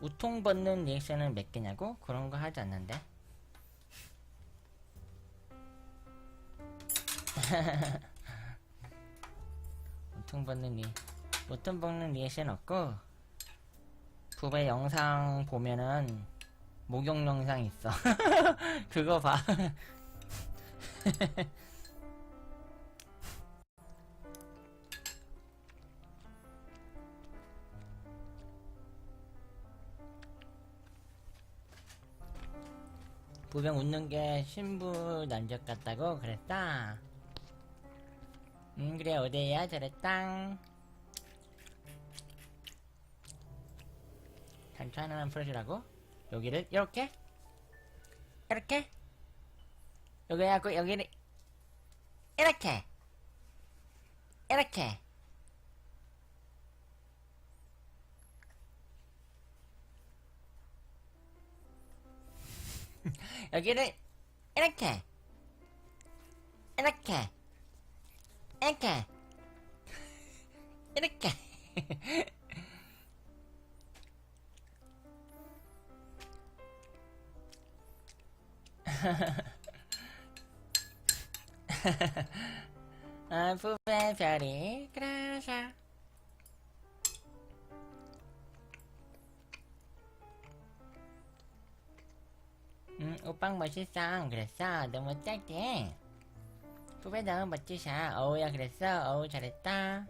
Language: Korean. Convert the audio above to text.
우통 벗는 리액션은 몇 개냐고? 그런 거 하지 않는데. 우통 벗는 리, 우통 벗는 리액션 없고, 부배 영상 보면은, 목욕 영상 있어. 그거 봐. 부병 웃는 게 신부 난적 같다고 그랬다. 음 그래 어디야 잘했다. 단추 하나만 풀어주라고? 여기를 이렇게? 이렇게? 여기 하고 여기를 이렇게 이렇게 여기를 이렇게 이렇게 이렇게 이렇게. 아, 부배 별이 그라샤 오빵 멋있어. 그랬어. 너무 짧게. 후배 너무 멋지셔. 어우야, 그랬어. 어우, 잘했다.